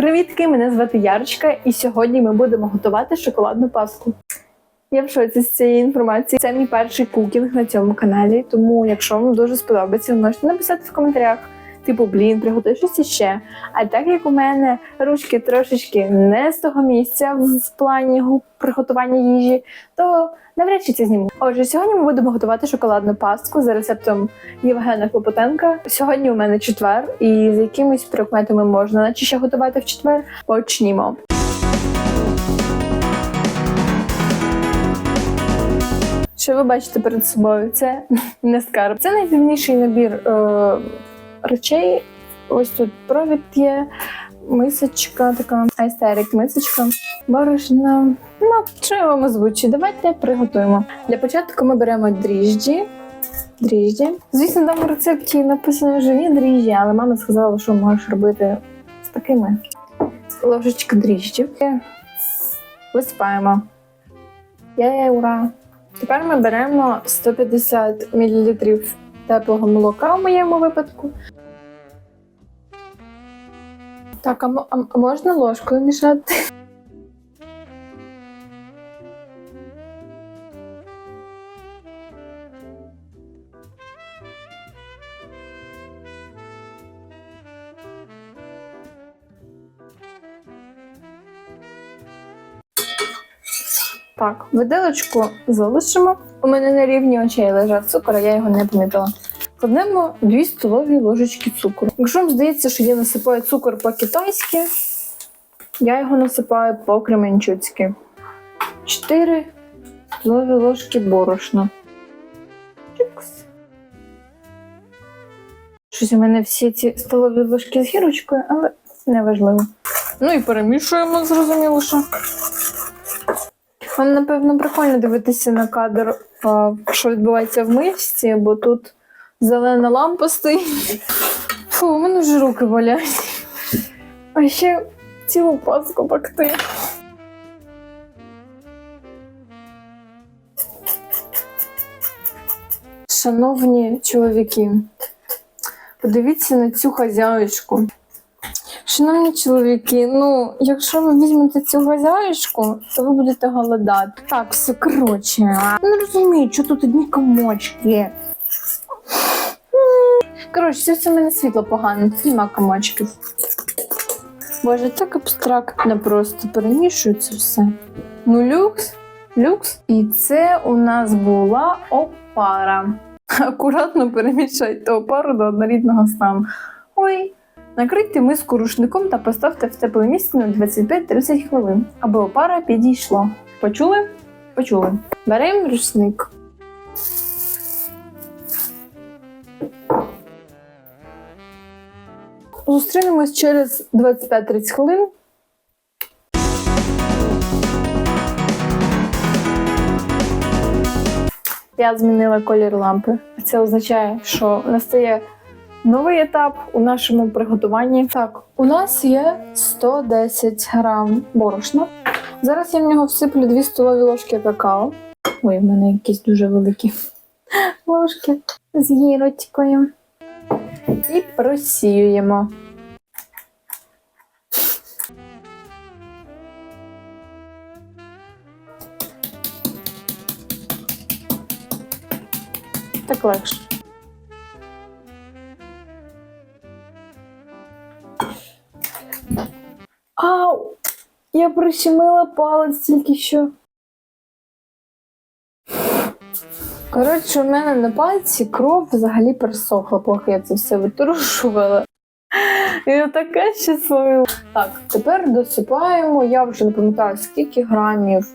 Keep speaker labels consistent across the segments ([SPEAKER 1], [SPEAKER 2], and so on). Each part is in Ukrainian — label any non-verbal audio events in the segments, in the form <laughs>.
[SPEAKER 1] Привітки, мене звати Ярочка, і сьогодні ми будемо готувати шоколадну паску. Я в шоці з цієї інформації. Це мій перший кукінг на цьому каналі. Тому, якщо вам дуже сподобається, можете написати в коментарях. Типу, блін, приготуй щось іще. А так як у мене ручки трошечки не з того місця в плані приготування їжі, то навряд чи це зніму. Отже, сьогодні ми будемо готувати шоколадну пастку за рецептом Євгена Клопотенка. Сьогодні у мене четвер, і з якимись прикметами можна наче ще готувати в четвер. Почнімо. Що ви бачите перед собою? Це <laughs> не скарб. Це найдивніший набір е, речей. Ось тут провід є, мисочка така, айстерик, мисочка, борошна. Ну, що я вам озвучу? Давайте приготуємо. Для початку ми беремо дріжджі. Дріжджі. Звісно, там в рецепті написано живі дріжджі, але мама сказала, що можеш робити з такими. Ложечка дріжджів. Висипаємо. Є, ура! Тепер ми беремо 150 мл теплого молока в моєму випадку. Так, а, а можна ложкою мішати? Так, виделочку залишимо. У мене на рівні очей лежав цукор, а я його не помітила. Кладемо 2 столові ложечки цукру. Якщо вам здається, що я насипаю цукор по-китайськи, я його насипаю по-кременчуцьки. 4 столові ложки борошна. Щось у мене всі ці столові ложки з гірочкою, але не важливо. Ну і перемішуємо, зрозуміло, що. Вам, напевно, прикольно дивитися на кадр, що відбувається в мисці, бо тут зелена лампа стоїть. Фу, у мене вже руки болять. А ще цілу паску пекти. Шановні чоловіки, подивіться на цю хазяюшку. Шановні чоловіки, ну якщо ви візьмете цю хазяюшку, то ви будете голодати. Так, все коротше. Не розумію, що тут одні комочки. Коротше, це все в мене світло погано, нема комочків. Боже, так абстрактно просто перемішується все. Ну, люкс, люкс. І це у нас була опара. Акуратно перемішайте опару до однорідного стану. Ой, Накрийте миску рушником та поставте в тепле місце на 25-30 хвилин, аби опара підійшла. Почули? Почули. Беремо рушник. Зустрінемось через 25-30 хвилин. Я змінила колір лампи. Це означає, що настає Новий етап у нашому приготуванні. Так, у нас є 110 грам борошна. Зараз я в нього всиплю 2 столові ложки какао. Ой, в мене якісь дуже великі <laughs> ложки з гірочкою. І просіюємо. Так легше. Ау! Я прищемила палець тільки що. Коротше, у мене на пальці кров взагалі пересохла, поки я це все витрушувала. Я така щаслива. Так, тепер досипаємо, я вже не пам'ятаю, скільки грамів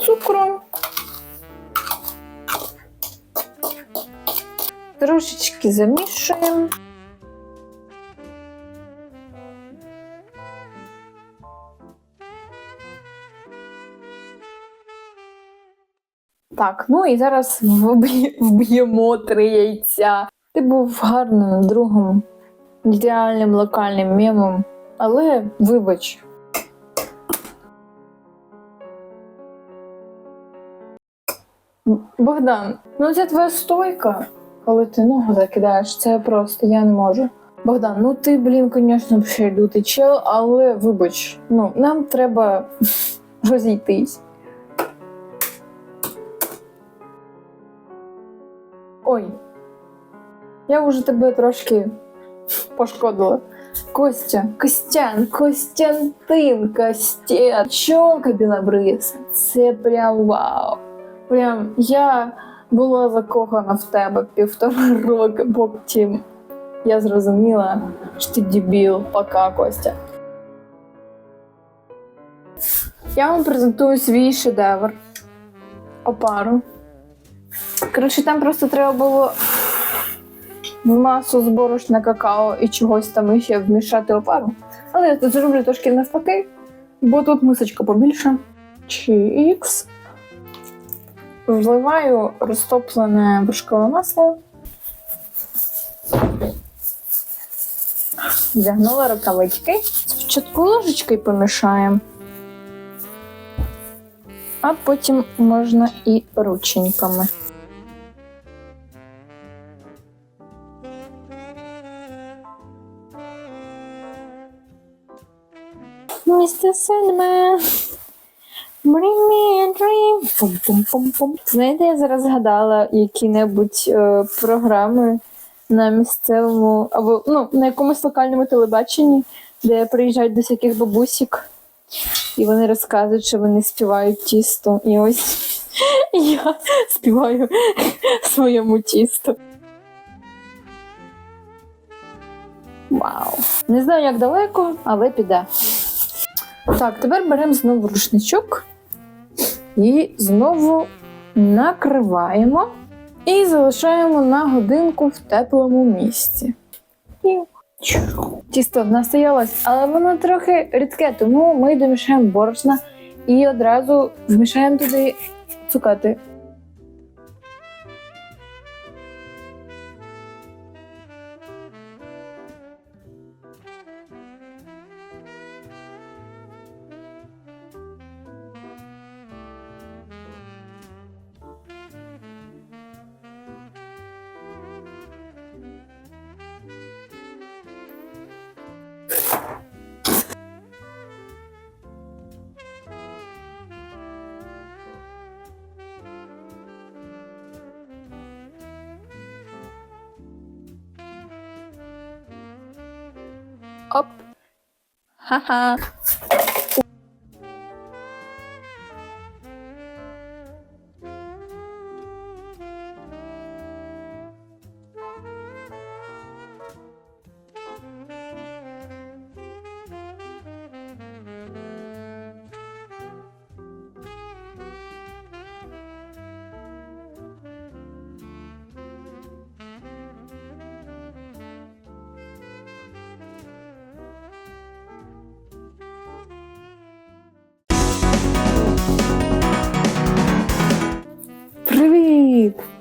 [SPEAKER 1] цукру. Трошечки замішуємо. Так, ну і зараз вб'ємо три яйця. Ти був гарним другом, ідеальним локальним мемом, але вибач. Богдан, ну це твоя стойка, коли ти ногу закидаєш, це просто я не можу. Богдан, ну ти, блін, звісно, ще лютий чел, але вибач, ну, нам треба <laughs> розійтись. Ой, я вже тебе трошки пошкодила. Костя, Костян, Костянтин, Костян, чонка білобриса. Це прям вау. Прям я була закохана в тебе півтора роки, потім я зрозуміла, що ти дебіл. Пока, Костя. Я вам презентую свій шедевр. Опару. Коротше, там просто треба було в масу зборошна какао і чогось там ще вмішати опару. Але я тут зроблю трошки навпаки, бо тут мисочка побільше. Чікс. Вливаю розтоплене вершкове масло. Вдягнула рукавички. Спочатку ложечкою помішаємо, а потім можна і рученьками. Містер Сендмен, bring me a dream. Пум-пум-пум-пум. Знаєте, я зараз згадала які-небудь е, програми на місцевому або ну, на якомусь локальному телебаченні, де приїжджають до всяких бабусік, і вони розказують, що вони співають тісто. І ось <laughs> я співаю <laughs> своєму тісту. Вау! Не знаю, як далеко, але піде. Так, тепер беремо знову рушничок і знову накриваємо і залишаємо на годинку в теплому місці. І Тісто настоялось, але воно трохи рідке, тому ми домішаємо борошна і одразу вмішаємо туди цукати. 哈哈。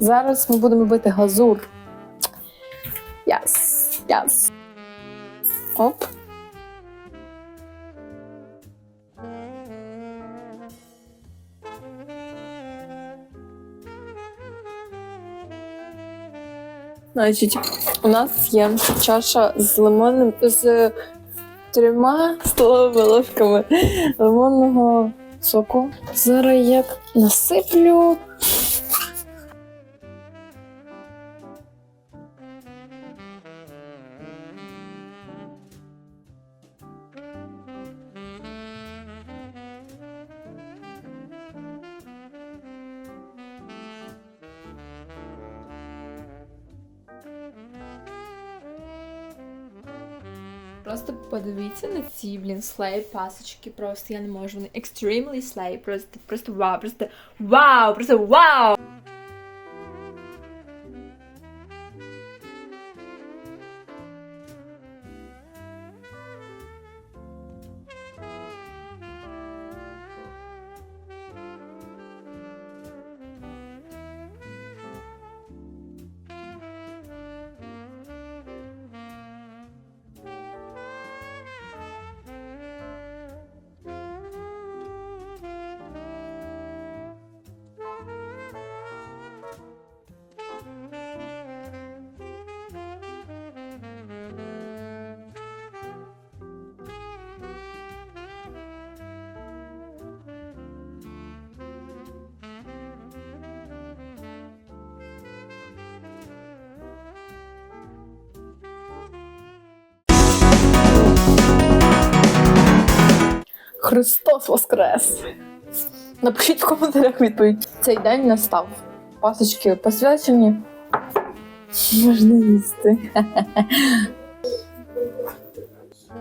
[SPEAKER 1] Зараз ми будемо робити глазур. Яс, яс. Оп. Значить, у нас є чаша з лимонним з трьома столовими ложками лимонного соку. Зараз як насиплю
[SPEAKER 2] Просто подивіться на ці, блін, слей пасочки. Просто я не можу. Вони extremely slay. Просто, просто вау, просто вау, просто вау!
[SPEAKER 1] Христос Воскрес! Напишіть в коментарях відповідь. Цей день настав. Пасочки посвячені. Можна їсти. <laughs>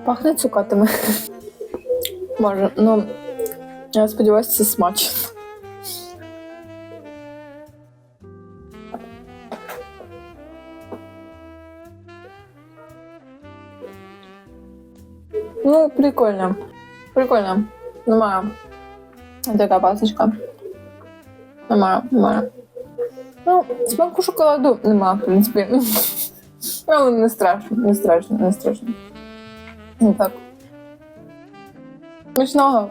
[SPEAKER 1] Пахне цукатами. Може, ну я сподіваюся, це смачно. Ну, прикольно. Прикольно. Немає. Така пасочка. Немає, немає. Ну, смаку шоколаду немає, в принципі. <laughs> Але не страшно, не страшно, не страшно. Ну так. Смачного.